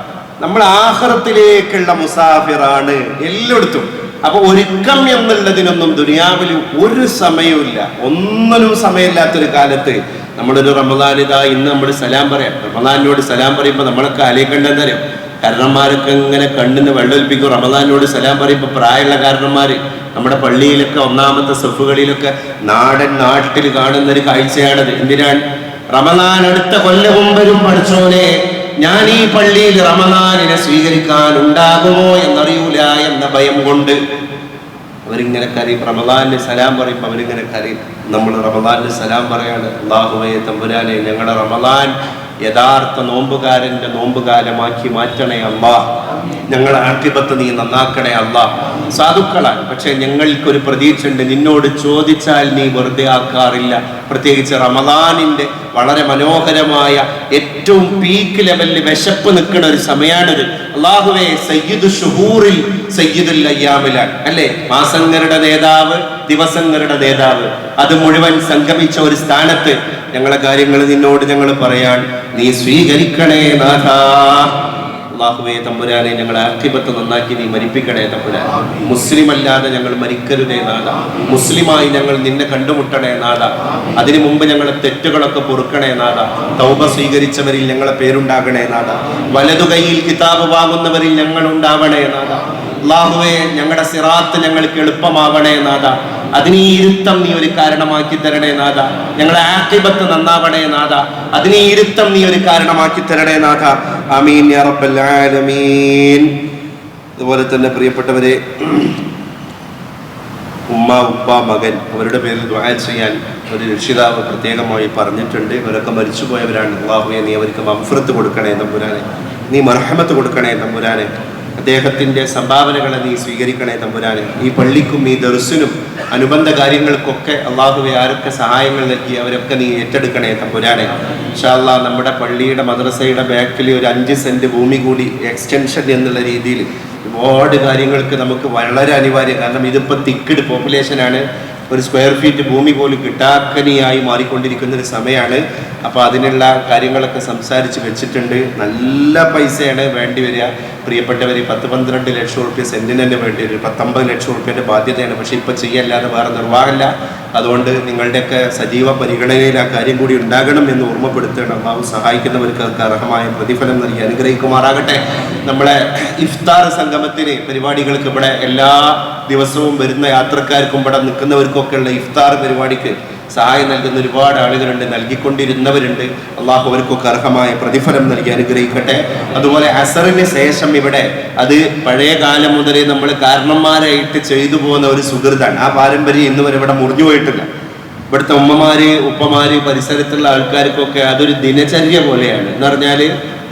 നമ്മൾ ആഹ്റത്തിലേക്കുള്ള മുസാഫിറാണ് എല്ലായിടത്തും. അപ്പൊ ഒരുക്കം എന്നുള്ളതിനൊന്നും ദുനിയാവിൽ ഒരു സമയമില്ല ഒന്നിനും സമയമില്ലാത്തൊരു കാലത്ത് നമ്മളൊരു റമദാൻ ഇതാ ഇന്ന് നമ്മൾ സലാം പറയാം. റമദാനോട് സലാം പറയുമ്പോൾ നമ്മളൊക്കെ ആലോചിക്കേണ്ടതെന്ന് അറിയാം? കാരണന്മാരൊക്കെ ഇങ്ങനെ കണ്ണിന് വെള്ളമൊലിപ്പിക്കും. റമദാനോട് സലാം പറയുമ്പോൾ പ്രായമുള്ള കാരണന്മാർ നമ്മുടെ പള്ളിയിലൊക്കെ ഒന്നാമത്തെ സെഫുകളിലൊക്കെ നാടൻ നാട്ടിൽ കാണുന്ന ഒരു കാഴ്ചയാണത്. എന്തിനാണ്? റമദാൻ അടുത്ത കൊല്ലവും വരും പഠിച്ചോനെ. ഞാൻ ഈ പള്ളിയിൽ റമദാനിനെ സ്വീകരിക്കാൻ ഉണ്ടാകുമോ എന്നറിയൂല എന്ന ഭയം കൊണ്ട് അവരിങ്ങനെ കരയും. റമദാനിന് സലാം പറയും അവരിങ്ങനെ കരയും. നമ്മൾ റമദാനിന് സലാം പറയാണ് അള്ളാഹുബയെ തമ്പുരാനെ ഞങ്ങളുടെ റമദാൻ യഥാർത്ഥ നോമ്പുകാരന്റെ നോമ്പുകാലമാക്കി മാറ്റണേ അല്ല ഞങ്ങളെ ആക്കിപത്ത് നീ നന്നാക്കണേ അല്ല സാധുക്കളാണ് പക്ഷെ ഞങ്ങൾക്കൊരു പ്രതീക്ഷ ഉണ്ട് നിന്നോട് ചോദിച്ചാൽ നീ വെറുതെ ആക്കാറില്ല. പ്രത്യേകിച്ച് റമദാനിന്റെ വളരെ മനോഹരമായ ഏറ്റവും പീക്ക് ലെവലിൽ വിശപ്പ് നിൽക്കുന്ന ഒരു സമയമാണിത് അള്ളാഹുവേ സയ്യിദ് ഷുഹൂറിൽ സയ്യിദുൽ അയ്യാമിലാണ്. അല്ലേ? മാസങ്ങളുടെ നേതാവ് ദിവസങ്ങളുടെ നേതാവ്. അത് മുഴുവൻ സംഗമിച്ച ഒരു സ്ഥാനത്ത് ഞങ്ങളെ കാര്യങ്ങൾ നിന്നോട് ഞങ്ങൾ പറയാൻ നീ സ്വീകരിക്കണേ നാഥാ. അള്ളാഹുവേ തമ്പുരാനെ ഞങ്ങളെ ആക്തിപത്ത് നന്നാക്കി നീ മരിപ്പിക്കണേ തമ്പുരാൻ. മുസ്ലിം അല്ലാതെ ഞങ്ങൾ മരിക്കരുതേ നാഥ. മുസ്ലിമായി ഞങ്ങൾ നിന്നെ കണ്ടുമുട്ടണേ നാഥ. അതിനു മുമ്പ് ഞങ്ങളെ തെറ്റുകളൊക്കെ പൊറുക്കണേ നാഥ. തൗബ സ്വീകരിച്ചവരിൽ ഞങ്ങളെ പേരുണ്ടാകണേ നാഥ. വലതു കൈയിൽ കിതാബ് വാങ്ങുന്നവരിൽ ഞങ്ങൾ ഉണ്ടാവണേ നാഥ. അള്ളാഹുവേ ഞങ്ങളുടെ സിറാത്ത് ഞങ്ങൾക്ക് എളുപ്പമാവണേ നാഥ. അതിന് ഈ ഇരുത്തം നീ ഒരു കാരണമാക്കി തരണേ നാഥ. ഞങ്ങളെ ആക്കിബത്ത് നന്നാവണേ നാഥ. അതിന് ഈ ഇരുത്തം നീ ഒരു കാരണമാക്കി തരണേ നാഥ. അമീൻ അതുപോലെ തന്നെ പ്രിയപ്പെട്ടവരെ ഉമ്മ ഉപ്പ മകൻ അവരുടെ പേരിൽ ദ്വായ ചെയ്യാൻ ഒരു രക്ഷിതാവ് പ്രത്യേകമായി പറഞ്ഞിട്ടുണ്ട്. ഇവരൊക്കെ മരിച്ചുപോയവരാണ്. അള്ളാഹുവെ നീ അവർക്ക് മംഫ്രത്ത് കൊടുക്കണേ തമ്പുരാനെ. നീ മർഹമത്ത് കൊടുക്കണേ തമ്പുരാനെ. അദ്ദേഹത്തിന്റെ സംഭാവനകളെ നീ സ്വീകരിക്കണേ തമ്പുരാനെ. ഈ പള്ളിക്കും ഈ ദർസിനും അനുബന്ധ കാര്യങ്ങൾക്കൊക്കെ അള്ളാഹുവെ ആരൊക്കെ സഹായങ്ങൾ നൽകി അവരൊക്കെ നീ ഏറ്റെടുക്കണേ തമ്പുരാനെ. ഇൻഷാല്ലാ നമ്മുടെ പള്ളിയുടെ മദ്രസയുടെ ബാക്കിൽ ഒരു അഞ്ച് സെന്റ് ഭൂമി കൂടി എക്സ്റ്റൻഷൻ എന്നുള്ള രീതിയിൽ ഒരുപാട് കാര്യങ്ങൾക്ക് നമുക്ക് വളരെ അനിവാര്യം. കാരണം ഇതിപ്പോൾ തിക്കഡ് പോപ്പുലേഷനാണ് ഒരു സ്ക്വയർ ഫീറ്റ് ഭൂമി പോലും കിട്ടാക്കനിയായി മാറിക്കൊണ്ടിരിക്കുന്ന ഒരു സമയമാണ് അപ്പോൾ അതിനുള്ള കാര്യങ്ങളൊക്കെ സംസാരിച്ച് വെച്ചിട്ടുണ്ട്. നല്ല പൈസയാണ് വേണ്ടി വരിക. പ്രിയപ്പെട്ടവർ പത്ത് പന്ത്രണ്ട് ലക്ഷം റുപ്യ സെന്റിന് തന്നെ വേണ്ടി വരും. പത്തൊമ്പത് ലക്ഷം റുപ്യന്റെ ബാധ്യതയാണ്. പക്ഷേ ഇപ്പോൾ ചെയ്യല്ലാതെ വേറെ നിർവാഹമില്ല. അതുകൊണ്ട് നിങ്ങളുടെയൊക്കെ സജീവ പരിഗണനയിൽ ആ കാര്യം കൂടി ഉണ്ടാകണം എന്ന് ഓർമ്മപ്പെടുത്തണം അള്ളാഹു സഹായിക്കുന്നവർക്ക് അർഹമായ പ്രതിഫലം നൽകി അനുഗ്രഹിക്കുമാറാകട്ടെ. നമ്മളെ ഇഫ്താർ സംഗമത്തിന് പരിപാടികൾക്ക് ഇവിടെ എല്ലാ ദിവസവും വരുന്ന യാത്രക്കാർക്കും ഇവിടെ നിൽക്കുന്നവർക്കൊക്കെ ഉള്ള ഇഫ്താർ പരിപാടിക്ക് സഹായം നൽകുന്ന ഒരുപാട് ആളുകളുണ്ട് നൽകിക്കൊണ്ടിരുന്നവരുണ്ട്. അള്ളാഹു അവർക്കൊക്കെ അർഹമായ പ്രതിഫലം നൽകി അനുഗ്രഹിക്കട്ടെ. അതുപോലെ അസറിന് ശേഷം ഇവിടെ അത് പഴയ കാലം മുതലേ നമ്മൾ കാരണന്മാരായിട്ട് ചെയ്തു പോകുന്ന ഒരു സുഹൃത്താണ്. ആ പാരമ്പര്യം ഇന്ന് വരെ ഇവിടെ മുറിഞ്ഞു പോയിട്ടില്ല. ഇവിടുത്തെ ഉമ്മമാര് ഉപ്പമാര് പരിസരത്തുള്ള ആൾക്കാർക്കൊക്കെ അതൊരു ദിനചര്യ പോലെയാണ്. എന്ന് പറഞ്ഞാൽ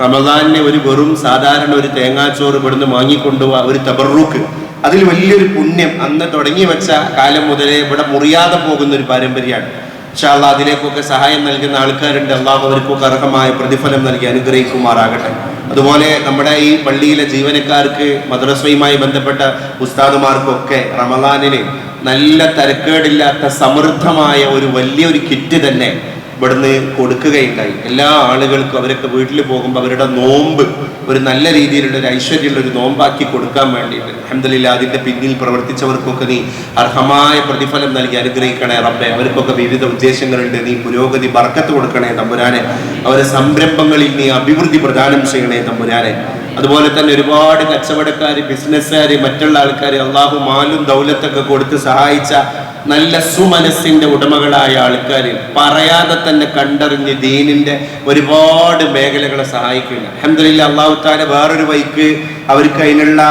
റമദാനിനെ ഒരു വെറും സാധാരണ ഒരു തേങ്ങാച്ചോറ് ഇവിടുന്ന് വാങ്ങിക്കൊണ്ടുപോവാ ഒരു തബറൂക്ക്. അതിൽ വലിയൊരു പുണ്യം അന്ന് തുടങ്ങി വെച്ച കാലം മുതലേ ഇവിടെ മുറിയാതെ പോകുന്ന ഒരു പാരമ്പര്യമാണ്. ഇൻഷാല്ല അതിലേക്കൊക്കെ സഹായം നൽകുന്ന ആൾക്കാരുണ്ട്. അള്ളാഹു അവർക്കൊക്കെ അർഹമായ പ്രതിഫലം നൽകി അനുഗ്രഹിക്കുമാറാകട്ടെ. അതുപോലെ നമ്മുടെ ഈ പള്ളിയിലെ ജീവനക്കാർക്ക് മദ്രസയുമായി ബന്ധപ്പെട്ട ഉസ്താദുമാർക്കൊക്കെ റമദാനിന് നല്ല തരക്കേടില്ലാത്ത സമൃദ്ധമായ ഒരു വലിയൊരു കിറ്റ് തന്നെ ഇവിടുന്ന് കൊടുക്കുകയുണ്ടായി. എല്ലാ ആളുകൾക്കും അവരൊക്കെ വീട്ടിൽ പോകുമ്പോൾ അവരുടെ നോമ്പ് ഒരു നല്ല രീതിയിലുള്ള ഒരു ഐശ്വര്യമുള്ള ഒരു നോമ്പാക്കി കൊടുക്കാൻ വേണ്ടിയിട്ട്. അഹമ്മദില്ല അതിന്റെ പിന്നിൽ പ്രവർത്തിച്ചവർക്കൊക്കെ നീ അർഹമായ പ്രതിഫലം നൽകി അനുഗ്രഹിക്കണേ റബ്ബെ. അവർക്കൊക്കെ വിവിധ ഉദ്ദേശങ്ങളുണ്ട്. നീ പുരോഗതി ബർക്കത്ത് കൊടുക്കണേ തമ്പുരാനെ. അവരെ സംരംഭങ്ങളിൽ നീ അഭിവൃദ്ധി പ്രദാനം ചെയ്യണേ തമ്പുരാനെ. അതുപോലെ തന്നെ ഒരുപാട് കച്ചവടക്കാർ ബിസിനസ്സുകാർ മറ്റുള്ള ആൾക്കാർ അള്ളാഹു മാലും ദൗലത്തൊക്കെ കൊടുത്ത് സഹായിച്ച നല്ല സുമനസ്സിന്റെ ഉടമകളായ ആൾക്കാർ പറയാതെ തന്നെ കണ്ടറിഞ്ഞ് ദീനിന്റെ ഒരുപാട് മേഖലകളെ സഹായിക്കുന്നു അഹമ്മദില്ല അള്ളാഹു താല വേറൊരു വൈക്ക് അവർക്ക് അതിനുള്ള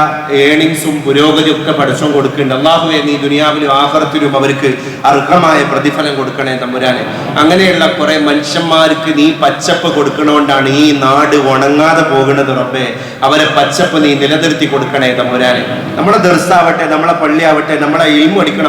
ഏണിങ്സും പുരോഗതിയും ഒക്കെ പഠിച്ചും കൊടുക്കുന്നുണ്ട്. അള്ളാഹുവെ നീ ദുനിയാവിലും ആഹ്റത്തിലും അവർക്ക് അർഹമായ പ്രതിഫലം കൊടുക്കണേ തമ്പുരാനെ. അങ്ങനെയുള്ള കുറെ മനുഷ്യന്മാർക്ക് നീ പച്ചപ്പ് കൊടുക്കണോണ്ടാണ് ഈ നാട് ഉണങ്ങാതെ പോകുന്നത് റബ്ബേ. അവരെ പച്ചപ്പ് നീ നിലനിർത്തി കൊടുക്കണേ തമ്പുരാനെ. നമ്മളെ ദർസാവട്ടെ നമ്മളെ പള്ളിയാവട്ടെ നമ്മളെ എയിം അടിക്കണ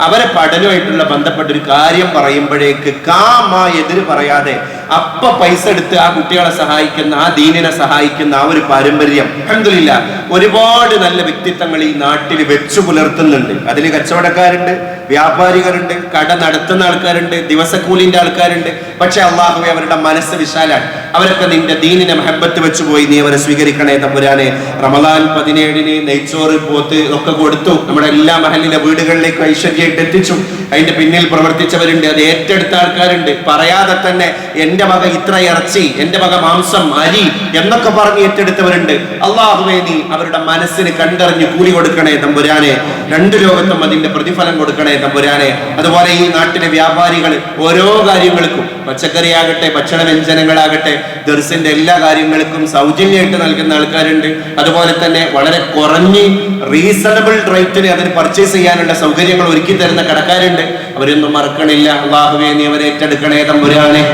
അവരെ പഠനമായിട്ടുള്ള ബന്ധപ്പെട്ട ഒരു കാര്യം പറയുമ്പോഴേക്ക് കാമ എതിര് പറയാതെ അപ്പ പൈസ എടുത്ത് ആ കുട്ടികളെ സഹായിക്കുന്ന ആ ദീനിനെ സഹായിക്കുന്ന ആ ഒരു പാരമ്പര്യം അഹമ്മദില്ല ഒരുപാട് നല്ല വ്യക്തിത്വങ്ങൾ ഈ നാട്ടിൽ വെച്ചു പുലർത്തുന്നുണ്ട്. അതിൽ കച്ചവടക്കാരുണ്ട് വ്യാപാരികളുണ്ട് കട നടത്തുന്ന ആൾക്കാരുണ്ട് ദിവസക്കൂലിന്റെ ആൾക്കാരുണ്ട്. പക്ഷെ അള്ളാഹുവെ അവരുടെ മനസ്സ് വിശാലാണ്. അവരൊക്കെ നിന്റെ ദീനിനെ മഹബത്ത് വെച്ച് പോയി നീ അവരെ സ്വീകരിക്കണേ തമ്പുരാനെ റമദാൻ പതിനേഴിന് നെയ്ച്ചോറ് പോത്ത് ഒക്കെ കൊടുത്തു. നമ്മുടെ എല്ലാ മഹലിലെ വീടുകളിലേക്ക് ഐശ്വര്യമായിട്ട് എത്തിച്ചു. അതിന്റെ പിന്നിൽ പ്രവർത്തിച്ചവരുണ്ട് അത് ഏറ്റെടുത്ത ആൾക്കാരുണ്ട്. പറയാതെ തന്നെ എന്റെ വക ഇത്ര ഇറച്ചി എന്റെ വക മാംസം അരി എന്നൊക്കെ പറഞ്ഞ് ഏറ്റെടുത്തവരുണ്ട്. അള്ളാഹുവേ നീ അവരുടെ മനസ്സിന് കണ്ടറിഞ്ഞ് കൂലി കൊടുക്കണേ തമ്പുരാനെ. രണ്ട് ലോകത്തും അതിന്റെ പ്രതിഫലം കൊടുക്കണേ തമ്പുരാനെ. അതുപോലെ ഈ നാട്ടിലെ വ്യാപാരികൾ ഓരോ കാര്യങ്ങൾക്കും പച്ചക്കറിയാകട്ടെ ഭക്ഷണ വ്യഞ്ജനങ്ങളാകട്ടെ ദർസിന്റെ എല്ലാ കാര്യങ്ങൾക്കും സൗജന്യമായിട്ട് നൽകുന്ന ആൾക്കാരുണ്ട്. അതുപോലെ തന്നെ വളരെ കുറഞ്ഞ് റീസണബിൾ റേറ്റിന് അതിന് പർച്ചേസ് ചെയ്യാനുള്ള സൗകര്യങ്ങൾ ഒരുക്കി തരുന്ന കടക്കാരുണ്ട്. അവരൊന്നും മറക്കണില്ല. അള്ളാഹുവേ നീ അവരെ ഏറ്റെടുക്കണേ തമ്പുരാനെ.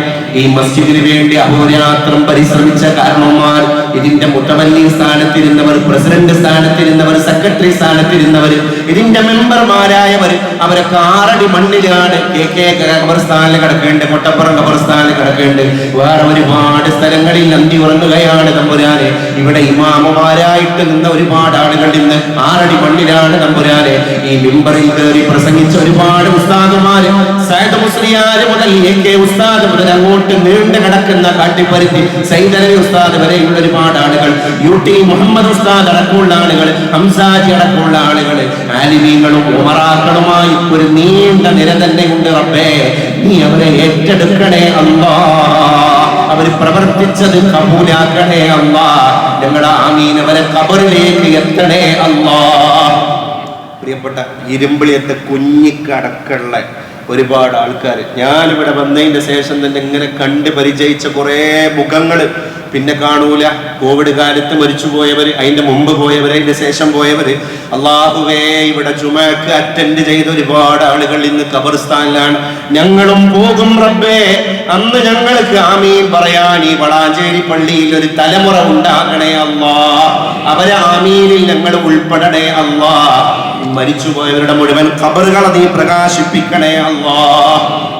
ഈ മസ്ജിദിന് വേണ്ടി അഹോരാത്രം പരിശ്രമിച്ച കാരണവന്മാർ ഇതിന്റെ മുട്ടവല്ലി സ്ഥാനത്തിരുന്നവർ പ്രസിഡന്റ് സ്ഥാനത്തിരുന്നവർ സെക്രട്ടറി സ്ഥാനത്തിരുന്നവർ ഇതിന്റെ മെമ്പർമാരായവർ അവരൊക്കെ ആറടി മണ്ണിലാണ് കെ കെ ഖബർസ്ഥാനിൽ കിടക്കേണ്ടത് കൊട്ടപ്പുറം ഖബർസ്ഥാനിൽ കിടക്കേണ്ടത്. വേറെ ഒരുപാട് സ്ഥലങ്ങളിൽ നന്ദി ഉറങ്ങുകയാണ് തമ്പുരാനെ. ഇവിടെ ഇമാമമാരായിട്ട് നിന്ന ഒരുപാട് ആളുകൾ ഇന്ന് ആറടി മണ്ണിലാണ് തമ്പുരാനെ. ഈ മെമ്പറിൽ കയറി പ്രസംഗിച്ച ഒരുപാട് ഉസ്താദുമാര് സൈദ് മുസ്ലിയാര് മുതൽ എ കെ ഉസ്താദ് മുതൽ അങ്ങോട്ട് നീണ്ടു കിടക്കുന്ന കാട്ടിപ്പരുത്തി സൈദലവി ഉസ്താദ് വരെയുള്ള ഒരുപാട് ആളുകൾ യു ടി മുഹമ്മദ് ഉസ്താദ് അടക്കമുള്ള ആളുകൾ ഹംസാജി അടക്കമുള്ള ആളുകൾ ആലിമീങ്ങളും ഉമറാക്കളുമായി ഒരു നീണ്ട നിര തന്നെ ഉണ്ട് റബ്ബേ. നീ അവരെ ഏറ്റെടുക്കണേ അല്ലാ അവർ പ്രവർത്തിച്ചത് കബൂലാക്കണേ അല്ലാ ഞങ്ങളുടെ ആമീൻ അവരെ കബറിലേക്ക് എത്തണേ അല്ലാ പ്രിയപ്പെട്ട ഇരുമ്പിളിയത്തെ കുഞ്ഞിക്കടക്കുള്ള ഒരുപാട് ആൾക്കാർ ഞാനിവിടെ വന്നതിന്റെ ശേഷം തന്നെ ഇങ്ങനെ കണ്ട് പരിചയിച്ച കുറേ മുഖങ്ങൾ പിന്നെ കാണൂല. കോവിഡ് കാലത്ത് മരിച്ചുപോയവര് അതിന്റെ മുമ്പ് പോയവർ അതിന്റെ ശേഷം പോയവർ അള്ളാഹുവേ ഇവിടെ ചുമക്ക് അറ്റൻഡ് ചെയ്ത ഒരുപാട് ആളുകൾ ഇന്ന് ഖബർസ്ഥാനിലാണ്. ഞങ്ങളും പോകും റബ്ബേ. അന്ന് ഞങ്ങൾക്ക് ആമീൻ പറയാൻ ഈ വളാഞ്ചേരി പള്ളിയിൽ ഒരു തലമുറ ഉണ്ടാകണേ അള്ളാ അവരെ ആമീനിൽ ഞങ്ങൾ ഉൾപ്പെടണേ അല്ലാ മരിച്ചുപോയവരുടെ മുഴുവൻ ഖബറുകൾ നീ പ്രകാശിപ്പിക്കണേ അല്ലാ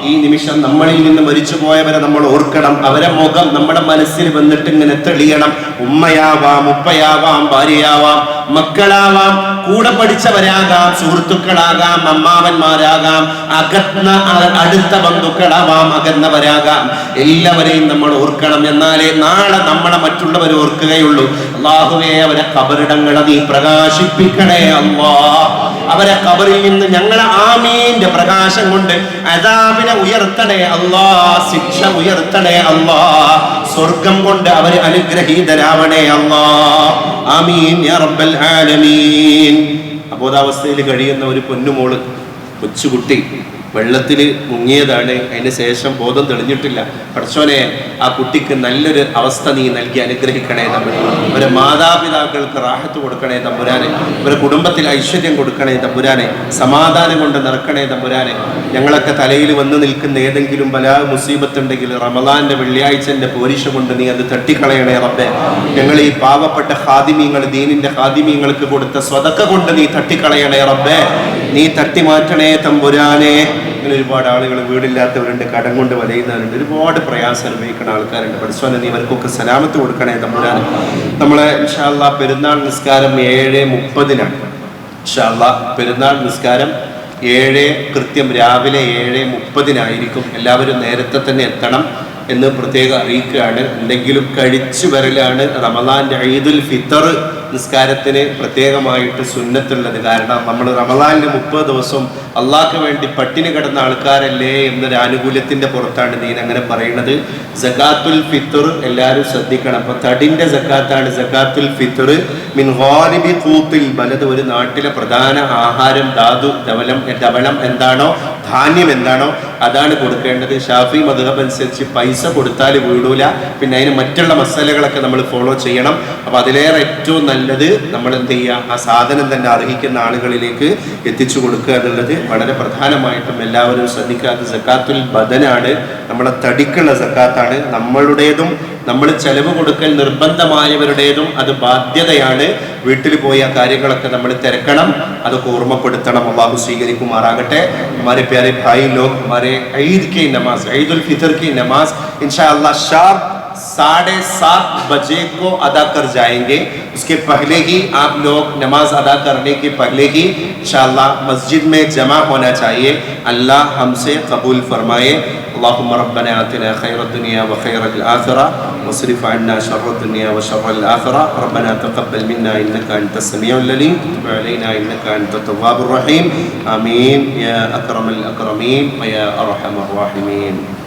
ഈ നിമിഷം നമ്മളിൽ നിന്ന് മരിച്ചുപോയവരെ നമ്മൾ ഓർക്കണം. അവരെ മുഖം നമ്മുടെ മനസ്സിൽ വന്നിട്ട് ഇങ്ങനെ തെളിയണം. ഉമ്മയാവാം ഉപ്പയാവാം ഭാര്യയാവാം മക്കളാവാം കൂടെ പഠിച്ചവരാകാം സുഹൃത്തുക്കളാകാം അമ്മാവന്മാരാകാം അകന്ന അടുത്ത ബന്ധുക്കളാവാം അകന്നവരാകാം. എല്ലാവരെയും നമ്മൾ ഓർക്കണം. എന്നാലേ നാളെ നമ്മളെ മറ്റുള്ളവർ ഓർക്കുകയുള്ളൂ. അള്ളാഹുവേ അവരെ കബറിടങ്ങളെ നീ പ്രകാശിപ്പിക്കണേ അള്ളാ അവരെ കബറിൽ നിന്ന് ഞങ്ങളെ ആമീന്റെ പ്രകാശം കൊണ്ട് അതാബിനെ ഉയർത്തണേ അല്ലാ ശിക്ഷ ഉയർത്തണേ അല്ലാ സ്വർഗം കൊണ്ട് അവരെ അനുഗ്രഹീതരാവണേ അല്ലാ. ആമീൻ യാ റബ്ബൽ ആലമീൻ. അബോധാവസ്ഥയിൽ കഴിയുന്ന ഒരു പൊന്നുമോൾ കൊച്ചുകുട്ടി. വെള്ളത്തിൽ മുങ്ങിയതാണ്. അതിന് ശേഷം ബോധം തെളിഞ്ഞിട്ടില്ല. പഠിച്ചോനെ ആ കുട്ടിക്ക് നല്ലൊരു അവസ്ഥ നീ നൽകി അനുഗ്രഹിക്കണേ നമ്മൾ ഒരു മാതാപിതാക്കൾക്ക് റാഹത്ത് കൊടുക്കണേ തമ്പുരാനെ. ഒരു കുടുംബത്തിൽ ഐശ്വര്യം കൊടുക്കണേ തമ്പുരാനെ. സമാധാനം കൊണ്ട് നിറക്കണേ തമ്പുരാനെ. ഞങ്ങളൊക്കെ തലയിൽ വന്ന് നിൽക്കുന്ന ഏതെങ്കിലും പല മുസീബത്ത് ഉണ്ടെങ്കിൽ റമദാന്റെ വെള്ളിയാഴ്ചന്റെ പോരിശ കൊണ്ട് നീ അത് തട്ടിക്കളയണേ റബ്ബെ. ഞങ്ങൾ ഈ പാവപ്പെട്ട ഹാദിമീങ്ങൾ ദീനിന്റെ ഹാദിമീങ്ങൾക്ക് കൊടുത്ത സ്വതക്ക കൊണ്ട് നീ തട്ടിക്കളയണേ റബ്ബെ. നീ തട്ടി മാറ്റണേ തമ്പുരാനെ. ഇങ്ങനെ ഒരുപാട് ആളുകൾ വീടില്ലാത്തവരുണ്ട് കടം കൊണ്ട് വലയുന്നവരുണ്ട്. ഒരുപാട് പ്രയാസം അനുഭവിക്കുന്ന ആൾക്കാരുണ്ട്. പഠിച്ചോനെ നീ ഇവർക്കൊക്കെ സലാമത്ത് കൊടുക്കണേ നമ്മുടെ നമ്മളെ ഇൻഷാല്ല പെരുന്നാൾ നിസ്കാരം ഏഴ് മുപ്പതിനാണ്. ഇൻഷാല്ല പെരുന്നാൾ നിസ്കാരം ഏഴ് കൃത്യം രാവിലെ ഏഴ് മുപ്പതിനായിരിക്കും. എല്ലാവരും നേരത്തെ തന്നെ എത്തണം എന്ന് പ്രത്യേകം അറിയിക്കുകയാണ്. എന്തെങ്കിലും കഴിച്ചു വരലാണ് റമദാന്റെ ഈദുൽ ഫിത്തർ നിസ്കാരത്തിന് പ്രത്യേകമായിട്ട് സുന്നത്തുള്ളത് കാരണം നമ്മൾ റമദാനിന് മുപ്പത് ദിവസം അള്ളാഹ്ക്ക് വേണ്ടി പട്ടിണി കിടന്ന ആൾക്കാരല്ലേ എന്നൊരു ആനുകൂല്യത്തിന്റെ പുറത്താണ് നീൻ അങ്ങനെ പറയുന്നത്. ജക്കാത്തുൽ ഫിത്തർ എല്ലാവരും ശ്രദ്ധിക്കണം. അപ്പൊ തടിന്റെ ജക്കാത്താണ് ജക്കാത്തുൽ ഫിത്തർ മിൻ ഹോലിബി കൂത്തിൽ വലത് ഒരു നാട്ടിലെ പ്രധാന ആഹാരം ധാതു ധവലം ധവളം എന്താണോ ധാന്യം എന്താണോ അതാണ് കൊടുക്കേണ്ടത്. ഷാഫി മധുഹബ് അനുസരിച്ച് പൈസ കൊടുത്താൽ വീടൂല. പിന്നെ അതിന് മറ്റുള്ള മസാലകളൊക്കെ നമ്മൾ ഫോളോ ചെയ്യണം. അപ്പൊ അതിലേറെ ഏറ്റവും നല്ലത് നമ്മൾ എന്ത് ചെയ്യുക ആ സാധനം തന്നെ അർഹിക്കുന്ന ആളുകളിലേക്ക് എത്തിച്ചു കൊടുക്കുക എന്നുള്ളത് വളരെ പ്രധാനമായിട്ടും എല്ലാവരും ശ്രദ്ധിക്കാത്ത സക്കാത്തുൽ ബദനാണ് നമ്മളെ തടിക്കുള്ള സക്കാത്താണ് നമ്മളുടേതും നമ്മൾ ചെലവ് കൊടുക്കൽ നിർബന്ധമായവരുടേതും അത് ബാധ്യതയാണ് വീട്ടിൽ പോയി ആ കാര്യങ്ങളൊക്കെ നമ്മൾ തിരക്കണം അതൊക്കെ ഓർമ്മപ്പെടുത്തണം അള്ളാഹു സ്വീകരിക്കുമാറാകട്ടെ हमारे प्यारे भाई लोग हमारे ईद की नमाज ईद उल फितर की नमाज इंशाअल्लाह शार्प ساڑھے سات بجے کو ادا کر جائیں گے۔ اس کے پہلے ہی آپ لوگ نماز ادا کرنے کے پہلے ہی انشاءاللہ مسجد میں جمع ہونا چاہیے۔ اللہ ہم سے قبول فرمائے۔ اللہم ربنا آتنا خیر الدنیا و خیر الآخرہ وصرف عنا شر الدنیا و شر الآخرہ ربنا تقبل منا انکا انت سمیع الللیم تبع علینا انکا انت تواب الرحیم۔ آمین۔ یا اکرم الاکرمین و یا ارحم الراحمین۔